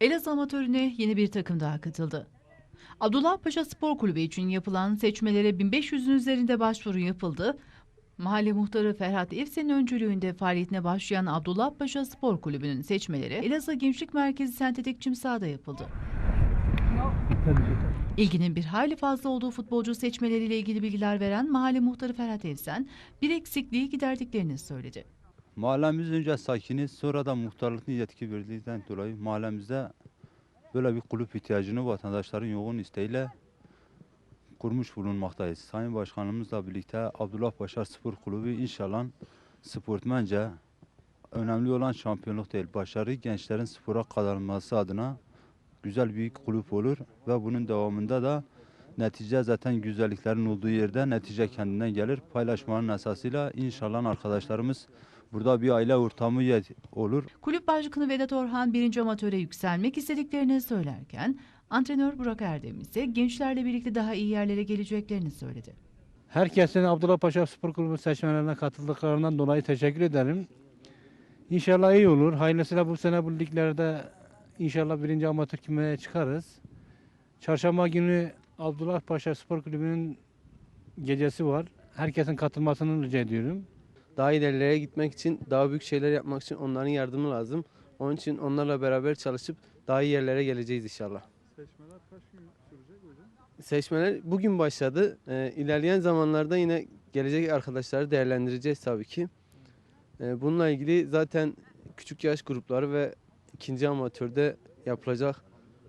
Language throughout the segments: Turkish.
Elazığ amatörüne yeni bir takım daha katıldı. Abdullah Paşa Spor Kulübü için yapılan seçmelere 1500'ün üzerinde başvuru yapıldı. Mahalle muhtarı Ferhat Evsen'in öncülüğünde faaliyetine başlayan Abdullah Paşa Spor Kulübü'nün seçmeleri Elazığ Gençlik Merkezi Sentetik Çim Saha'da yapıldı. İlginin bir hayli fazla olduğu futbolcu seçmeleriyle ilgili bilgiler veren mahalle muhtarı Ferhat Evsen, bir eksikliği giderdiklerini söyledi. Mahallemiz önce sakini sonra da muhtarlık yetki verdiğinden dolayı mahallemizde böyle bir kulüp ihtiyacını vatandaşların yoğun isteğiyle kurmuş bulunmaktayız. Sayın Başkanımızla birlikte Abdullah Paşa Spor Kulübü inşallah sportmence önemli olan şampiyonluk değil, başarı gençlerin spora kazanması adına güzel bir kulüp olur ve bunun devamında da netice zaten güzelliklerin olduğu yerde netice kendinden gelir. Paylaşmanın esasıyla inşallah arkadaşlarımız burada bir aile ortamı olur. Kulüp Başkanı Vedat Orhan birinci amatöre yükselmek istediklerini söylerken, antrenör Burak Erdem ise gençlerle birlikte daha iyi yerlere geleceklerini söyledi. Herkesin Abdullah Paşa Spor Kulübü seçmelerine katıldıklarından dolayı teşekkür ederim. İnşallah iyi olur. Hayırlısıyla bu sene bu liglerde inşallah birinci amatör kümeye çıkarız. Çarşamba günü Abdullah Paşa Spor Kulübü'nün gecesi var. Herkesin katılmasını rica ediyorum. Daha ilerilere gitmek için, daha büyük şeyler yapmak için onların yardımı lazım. Onun için onlarla beraber çalışıp daha iyi yerlere geleceğiz inşallah. Seçmeler kaç gün sürecek hocam? Seçmeler bugün başladı. Ee, ilerleyen zamanlarda yine gelecek arkadaşları değerlendireceğiz tabii ki. Ee, bununla ilgili zaten küçük yaş grupları ve ikinci amatörde yapılacak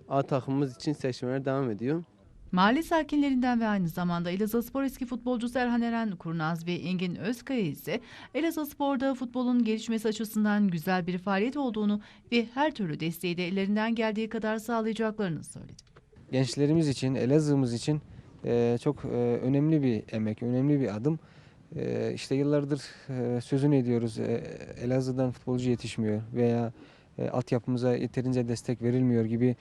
A takımımız için seçmeler devam ediyor. Mahalle sakinlerinden ve aynı zamanda Elazığ Spor eski futbolcusu Erhan Eren Kurnaz ve Engin Özkaya ise Elazığ Spor'da futbolun gelişmesi açısından güzel bir faaliyet olduğunu ve her türlü desteği de ellerinden geldiği kadar sağlayacaklarını söyledi. gençlerimiz için, Elazığ'ımız için e, çok e, önemli bir emek, önemli bir adım. E, işte yıllardır sözünü ediyoruz. Elazığ'dan futbolcu yetişmiyor veya altyapımıza yeterince destek verilmiyor gibi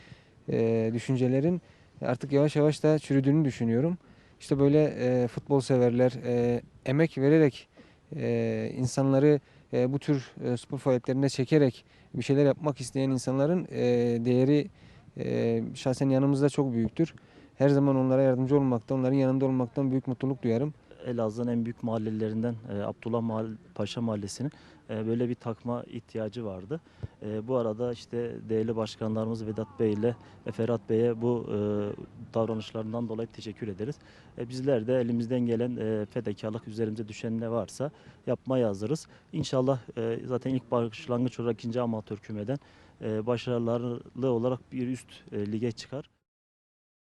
düşüncelerin artık yavaş yavaş da çürüdüğünü düşünüyorum. İşte böyle e, futbol severler e, emek vererek e, insanları e, bu tür e, spor faaliyetlerine çekerek bir şeyler yapmak isteyen insanların e, değeri e, şahsen yanımızda çok büyüktür. Her zaman onlara yardımcı olmaktan, onların yanında olmaktan büyük mutluluk duyarım. Elazığ'ın en büyük mahallelerinden e, Abdullah Mahall Paşa Mahallesi'nin e, böyle bir takma ihtiyacı vardı. E, bu arada işte değerli başkanlarımız Vedat Bey ile ve Ferhat Bey'e bu e, davranışlarından dolayı teşekkür ederiz. E, bizler de elimizden gelen e, fedakarlık üzerimize düşen ne varsa yapmaya hazırız. İnşallah e, zaten ilk başlangıç olarak ikinci amatör kümeden e, başarılı olarak bir üst e, lige çıkar.